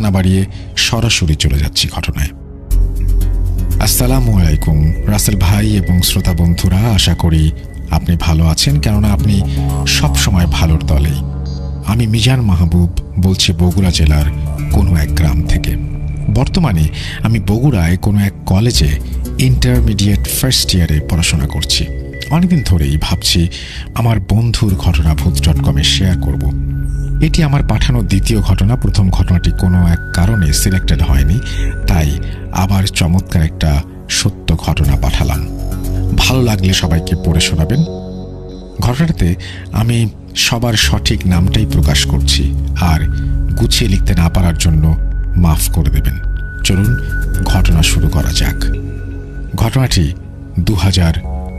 না বাড়িয়ে সরাসরি চলে যাচ্ছি ঘটনায়। আসসালামু আলাইকুম। রাসেল ভাই এবং শ্রোতা বন্ধুরা, আশা করি আপনি ভালো আছেন, কেননা আপনি সব সময় ভালোর দলেই আমি মিজান মাহবুব বলছি বগুড়া জেলার কোনো এক গ্রাম থেকে। বর্তমানে আমি বগুড়ায় কোনো এক কলেজে ইন্টারমিডিয়েট ফার্স্ট ইয়ারে পড়াশোনা করছি। অনেকদিন ধরেই ভাবছি আমার বন্ধুর ঘটনা ভূত ডট কমে শেয়ার করব। এটি আমার পাঠানো দ্বিতীয় ঘটনা। প্রথম ঘটনাটি কোনো এক কারণে সিলেক্টেড হয়নি, তাই আবার চমৎকার একটা সত্য ঘটনা পাঠালাম। ভালো লাগলে সবাইকে পড়ে শোনাবেন। ঘটনাতে আমি সবার সঠিক নামটাই প্রকাশ করছি, আর গুছিয়ে লিখতে না পারার জন্য মাফ করে দেবেন। চলুন, ঘটনা শুরু করা যাক। ঘটনাটি দু হাজার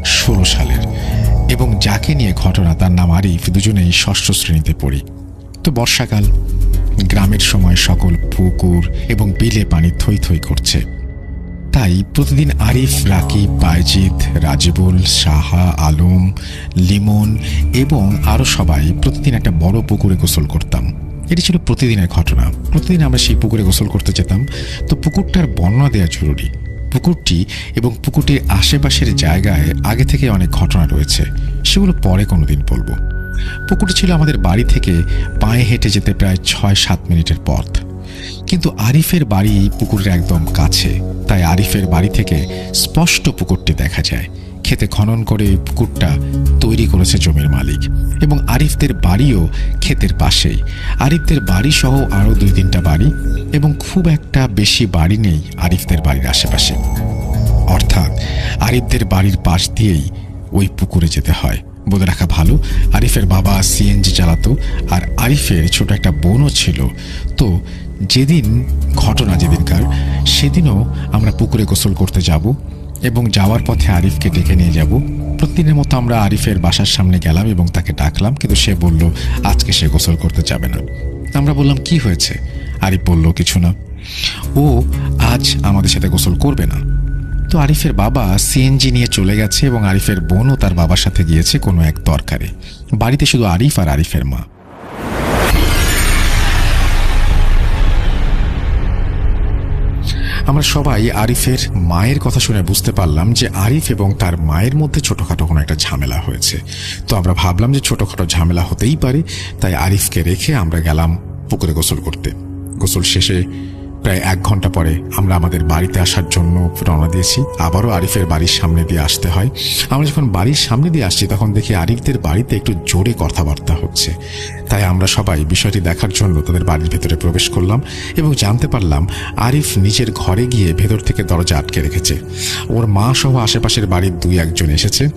ষোলো সালের, এবং যাকে নিয়ে ঘটনা তার নাম আরিফ, দুজনেই ষষ্ঠ শ্রেণীতে পড়ি। তো বর্ষাকাল। গ্রামের সময় সকল পুকুর এবং বিলে পানি থই থই করছে। তাই প্রতিদিন আরিফ, রাকিব, বাইজিৎ, রাজিবুল, সাহা, আলম, লিমন এবং আরও সবাই প্রতিদিন একটা বড় পুকুরে গোসল করতাম। এটি ছিল প্রতিদিনের ঘটনা। প্রতিদিন আমরা সেই পুকুরে গোসল করতে যেতাম। তো পুকুরটার বর্ণনা দেওয়া জরুরি। পুকুরটি এবং পুকুরটির আশেপাশের জায়গায় আগে থেকে অনেক ঘটনা রয়েছে। সেগুলো পরে কোনোদিন বলব। পুকুরটি ছিল আমাদের বাড়ি থেকে পায়ে হেঁটে যেতে প্রায় ছয় সাত মিনিটের পথ। কিন্তু আরিফের বাড়ি পুকুরের একদম কাছে। তাই আরিফের বাড়ি থেকে স্পষ্ট পুকুরটি দেখা যায়। খেতে খনন করে পুকুরটা তৈরি করেছে জমির মালিক এবং আরিফদের বাড়িও ক্ষেতের পাশেই। আরিফদের বাড়ি সহ আরও দুই তিনটা বাড়ি এবং খুব একটা বেশি বাড়ি নেই আরিফদের বাড়ির আশেপাশে। অর্থাৎ আরিফদের বাড়ির পাশ দিয়েই ওই পুকুরে যেতে হয়। বলে রাখা ভালো। আরিফের বাবা সিএনজি চালাতো, আর আরিফের ছোট একটা বোনও ছিল। তো যেদিন, ঘটনা যেদিনকার, সেদিনও আমরা পুকুরে গোসল করতে যাব এবং যাওয়ার পথে আরিফকে ডেকে নিয়ে যাব। প্রতিদিনের মতো আমরা আরিফের বাসার সামনে গেলাম এবং তাকে ডাকলাম, কিন্তু সে বলল, আজকে সে গোসল করতে যাবে না। আমরা বললাম, কি হয়েছে? আরিফ বলল, কিছু না। ও আজ আমাদের সাথে গোসল করবে না। তো আরিফের বাবা সিএনজি নিয়ে চলে গেছে এবং আরিফের বোনও তার বাবার সাথে গিয়েছে কোনো এক দরকারে। বাড়িতে শুধু আরিফ আর আরিফের মা। আমরা সবাই আরিফের মায়ের কথা শুনে বুঝতে পারলাম যে আরিফ এবং তার মায়ের মধ্যে ছোটোখাটো কোনো একটা ঝামেলা হয়েছে। তো আমরা ভাবলাম যে ছোটোখাটো ঝামেলা হতেই পারে, তাই আরিফকে রেখে আমরা গেলাম পুকুরে গোসল করতে। গোসল শেষে প্রায় এক ঘণ্টা পরে আমরা আমাদের বাড়িতে আসার জন্য রওনা দিয়েছি। আবারও আরিফের বাড়ির সামনে দিয়ে আসতে হয়। আমরা যখন বাড়ির সামনে দিয়ে আসছি, তখন দেখি আরিফদের বাড়িতে একটু জোরে কথাবার্তা হচ্ছে। তাই আমরা সবাই বিষয়টি দেখার জন্য তাদের বাড়ির ভেতরে প্রবেশ করলাম এবং জানতে পারলাম আরিফ নিজের ঘরে গিয়ে ভেতর থেকে দরজা আটকে রেখেছে। ওর মা সহ আশেপাশের বাড়ির দুই একজন এসেছে।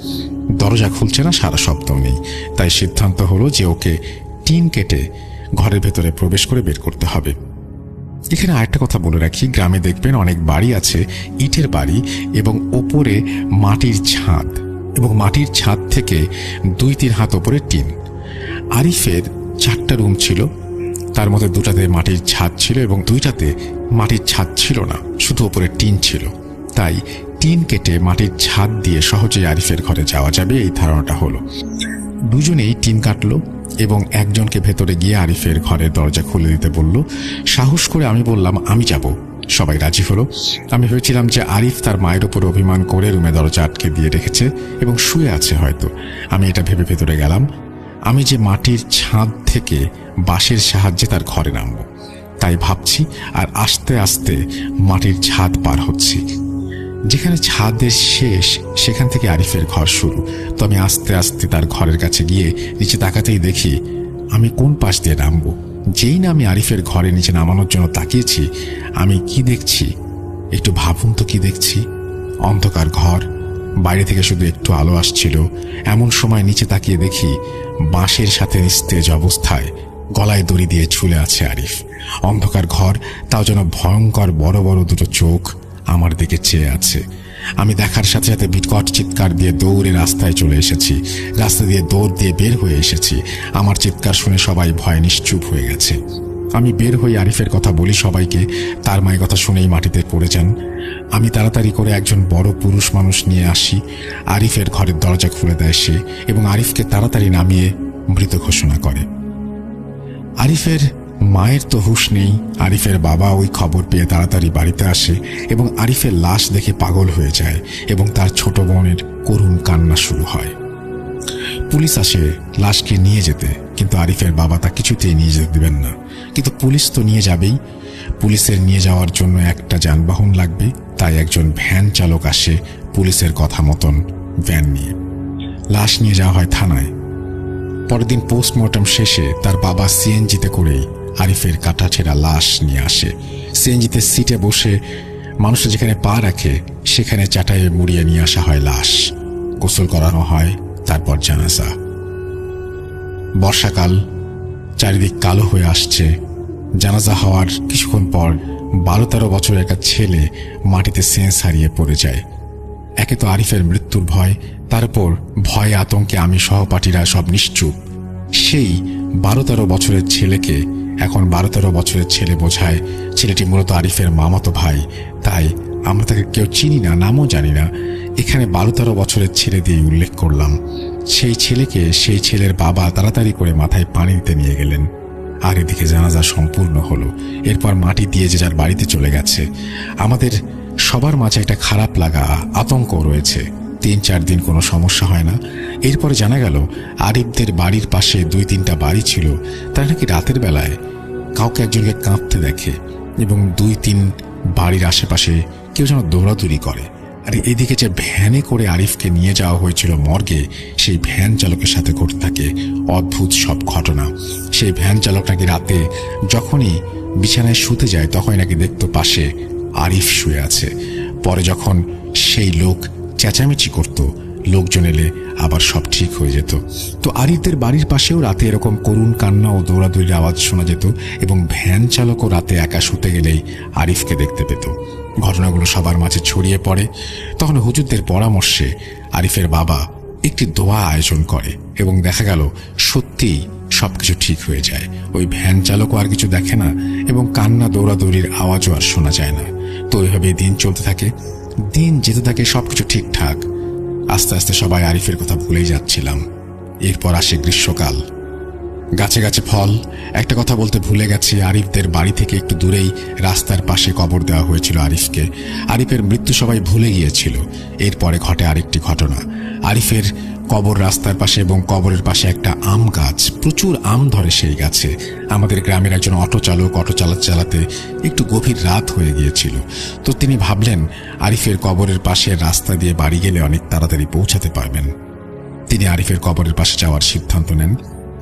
দরজা খুলছে না, সারা শব্দ নেই। তাই সিদ্ধান্ত হলো যে ওকে টিন কেটে ঘরের ভেতরে প্রবেশ করে বের করতে হবে। এখানে আরেকটা কথা বলে রাখি। গ্রামে দেখবেন অনেক বাড়ি আছে, ইটের বাড়ি এবং ওপরে মাটির ছাদ এবং মাটির ছাদ থেকে দুই তিন হাত ওপরে টিন। আরিফের চারটা রুম ছিল, তার মধ্যে দুটাতে মাটির ছাদ ছিল এবং দুইটাতে মাটির ছাদ ছিল না, শুধু ওপরে টিন ছিল। তাই টিন কেটে মাটির ছাদ দিয়ে সহজেই আরিফের ঘরে যাওয়া যাবে, এই ধারণাটা হলো। দুজনেই টিন কাটলো এবং একজনকে ভেতরে গিয়ে আরিফের ঘরের দরজা খুলে দিতে বলল, সাহস করে আমি বললাম, আমি যাব। সবাই রাজি হলো। আমি ভেবেছিলাম যে আরিফ তার মায়ের ওপর অভিমান করে রুমে দরজা আটকে দিয়ে রেখেছে এবং শুয়ে আছে হয়তো। আমি এটা ভেবে ভেতরে গেলাম। আমি যে মাটির ছাদ থেকে বাঁশের সাহায্যে তার ঘরে নামব। তাই ভাবছি আর আস্তে আস্তে মাটির ছাদ পার হচ্ছি। যেখানে ছাদের শেষ, সেখান থেকে আরিফের ঘর শুরু। তো আমি আস্তে আস্তে তার ঘরের কাছে গিয়ে নিচে তাকাতেই দেখি, আমি কোন পাশ দিয়ে নামবো? যেই না আমি আরিফের ঘরে নিচে নামানোর জন্য তাকিয়েছি, আমি কি দেখছি? একটু ভাবুন তো কি দেখছি? অন্ধকার ঘর, বাইরে থেকে শুধু একটু আলো আসছিল। এমন সময় নিচে তাকিয়ে দেখি, বাঁশের সাথে নিস্তেজ অবস্থায় গলায় দড়ি দিয়ে ঝুলে আছে আরিফ। অন্ধকার ঘর, তাও যেন ভয়ঙ্কর বড় বড় দুটো চোখ আমার দিকে চেয়ে আছে। আমি দেখার সাথে সাথে বিকট চিৎকার দিয়ে দৌড়ে রাস্তায় চলে এসেছি। রাস্তা দিয়ে দৌড় দিয়ে বের হয়ে এসেছি। আমার চিৎকার শুনে সবাই ভয় নিশ্চুপ হয়ে গেছে। আমি বের হয়ে আরিফের কথা বলি সবাইকে। তার মায়ের কথা শুনেই মাটিতে পড়ে যান। আমি তাড়াতাড়ি করে একজন বড় পুরুষ মানুষ নিয়ে আসি। আরিফের ঘরের দরজা খুলে দেয় সে এবং আরিফকে তাড়াতাড়ি নামিয়ে মৃত ঘোষণা করে। আরিফের মায়ের তো হুঁশ নেই, আরিফের বাবা ওই খবর পেয়ে তাড়াতাড়ি বাড়িতে আসে এবং আরিফের লাশ দেখে পাগল হয়ে যায় এবং তার ছোট বোনের করুণ কান্না শুরু হয়। পুলিশ আসে লাশকে নিয়ে যেতে, কিন্তু আরিফের বাবা তা কিছুতেই নিয়ে যেতে দেবেন না। কিন্তু পুলিশ তো নিয়ে যাবেই। পুলিশের নিয়ে যাওয়ার জন্য একটা যানবাহন লাগবে, তাই একজন ভ্যান চালক আসে পুলিশের কথা মতন ভ্যান নিয়ে। লাশ নিয়ে যাওয়া হয় থানায়। পরের দিন পোস্টমর্টম শেষে তার বাবা সিএনজিতে করেই আরিফের কাটা ছেঁড়া লাশ নিয়ে আসে। সিএনজিতে সিটে বসে মানুষ যেখানে পা রাখে, সেখানে চাটাইয়ে মুড়িয়ে নিয়ে আসা হয় লাশ। গোসল করানো হয়, তারপর জানাজা। বর্ষাকাল, চারিদিক কালো হয়ে আসছে। জানাজা হওয়ার কিছুক্ষণ পর বারো তেরো বছরের একটা ছেলে মাটিতে সেন্স হারিয়ে পড়ে যায়। একে তো আরিফের মৃত্যুর ভয় তারপর ভয়ে আতঙ্কে আমি সহপাঠীরা সব নিশ্চুপ। সেই বারো তেরো বছরের ছেলেকে এখন বারো তেরো বছরের ছেলে বোঝায়, ছেলেটি মূলত আরিফের মামাতো ভাই। তাই আমরা তাকে কেউ চিনি না, নামও জানি না। এখানে বারো তেরো বছরের ছেলে দিয়ে উল্লেখ করলাম। সেই ছেলেকে সেই ছেলের বাবা তাড়াতাড়ি করে মাথায় পানি দিতে নিয়ে গেলেন। আর এদিকে জানাজা সম্পূর্ণ হলো। এরপর মাটি দিয়ে যে যার বাড়িতে চলে গেছে। আমাদের সবার মাঝে একটা খারাপ লাগা, আতঙ্ক রয়েছে। তিন চার দিন কোনো সমস্যা হয় না। এরপরে জানা গেল, আরিফদের বাড়ির পাশে দুই তিনটা বাড়ি ছিল। তারা নাকি রাতের বেলায় কাউকে একজনকে কাঁপতে দেখে এবং দুই তিন বাড়ির আশেপাশে কেউ যেন দৌড়াদৌড়ি করে। আর এদিকে যে ভ্যানে করে আরিফকে নিয়ে যাওয়া হয়েছিল মর্গে, সেই ভ্যান চালকের সাথে ঘটতে থাকে অদ্ভুত সব ঘটনা। সেই ভ্যান চালক নাকি রাতে যখনই বিছানায় শুতে যায়, তখনই নাকি দেখতো পাশে আরিফ শুয়ে আছে। পরে যখন সেই লোক চেঁচামেচি করত, লোকজন এলে আবার সব ঠিক হয়ে যেত। তো আরিফদের বাড়ির পাশেও রাতে এরকম করুণ কান্না ও দৌড়াদৌড়ির আওয়াজ শোনা যেত এবং ভ্যান চালকও রাতে একা শুতে গেলেই আরিফকে দেখতে পেত। ঘটনাগুলো সবার মাঝে ছড়িয়ে পড়ে। তখন হুজুরদের পরামর্শে আরিফের বাবা একটি দোয়া আয়োজন করে এবং দেখা গেল সত্যিই সবকিছু ঠিক হয়ে যায়। ওই ভ্যান চালকও আর কিছু দেখে না এবং কান্না দৌড়াদৌড়ির আওয়াজও আর শোনা যায় না। তো ওইভাবে দিন চলতে থাকে। দিন যেতে থাকে সব কিছু ঠিকঠাক। আস্তে আস্তে সবাই আরিফের কথা ভুলেই যাচ্ছিলাম। এরপর আসে গ্রীষ্মকাল। গাছে গাছে ফল। একটা কথা বলতে ভুলে গেছি, আরিফদের বাড়ি থেকে একটু দূরেই রাস্তার পাশে কবর দেওয়া হয়েছিল আরিফকে। আরিফের মৃত্যু সবাই ভুলে গিয়েছিল। এরপরে ঘটে আরেকটি ঘটনা। আরিফের কবর রাস্তার পাশে এবং কবরের পাশে একটা আম গাছ। প্রচুর আম ধরে সেই গাছে। আমাদের গ্রামের একজন অটো চালক অটো চালাতে চালাতে একটু গভীর রাত হয়ে গিয়েছিল। তো তিনি ভাবলেন, আরিফের কবরের পাশে রাস্তা দিয়ে বাড়ি গেলে অনেক তাড়াতাড়ি পৌঁছাতে পারবেন। তিনি আরিফের কবরের পাশে যাওয়ার সিদ্ধান্ত নেন।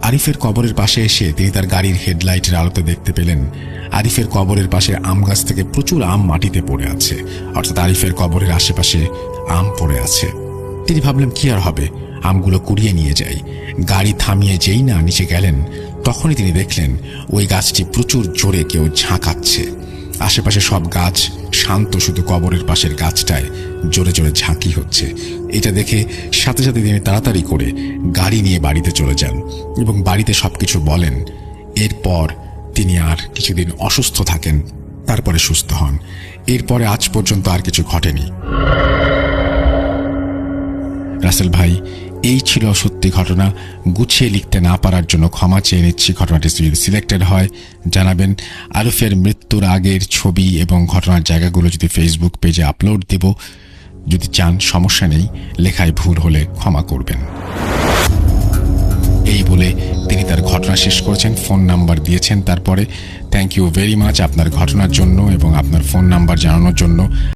আরিফের কবরের পাশে এসে তিনি তার গাড়ির হেডলাইটের আলোতে দেখতে পেলেন, আরিফের কবরের পাশে আম গাছ থেকে প্রচুর আম মাটিতে পড়ে আছে। অর্থাৎ আরিফের কবরের আশেপাশে আম পড়ে আছে। তিনি ভাবলেন, কি আর হবে? আমগুলো কুড়িয়ে নিয়ে যাই। গাড়ি থামিয়ে যেই না নিচে গেলেন, তখনই তিনি দেখলেন ওই গাছটি প্রচুর জোরে কেউ ঝাঁকাচ্ছে। আশেপাশে সব গাছ শান্ত শুধু কবরের পাশের গাছটায় জোরে জোরে ঝাঁকি হচ্ছে। এটা দেখে সাথে সাথে তিনি তাড়াতাড়ি করে গাড়ি নিয়ে বাড়িতে চলে যান এবং বাড়িতে সবকিছু বলেন। এরপর তিনি আর কিছুদিন অসুস্থ থাকেন, তারপরে সুস্থ হন। এরপরে আজ পর্যন্ত আর কিছু ঘটেনি। রাসেল ভাই এই ছিল সত্যি ঘটনা। গুছিয়ে লিখতে না পারার জন্য ক্ষমা চেয়ে নিচ্ছি। ঘটনাটি যদি সিলেক্টেড হয়, জানাবেন। আরুফের মৃত্যুর আগের ছবি এবং ঘটনার জায়গাগুলো যদি ফেসবুক পেজে আপলোড দেব। যদি চান, সমস্যা নেই। লেখায় ভুল হলে ক্ষমা করবেন। এই বলে তিনি তার ঘটনা শেষ করেছেন। ফোন নাম্বার দিয়েছেন তারপরে। থ্যাংক ইউ ভেরি মাচ আপনার ঘটনার জন্য এবং আপনার ফোন নাম্বার জানানোর জন্য।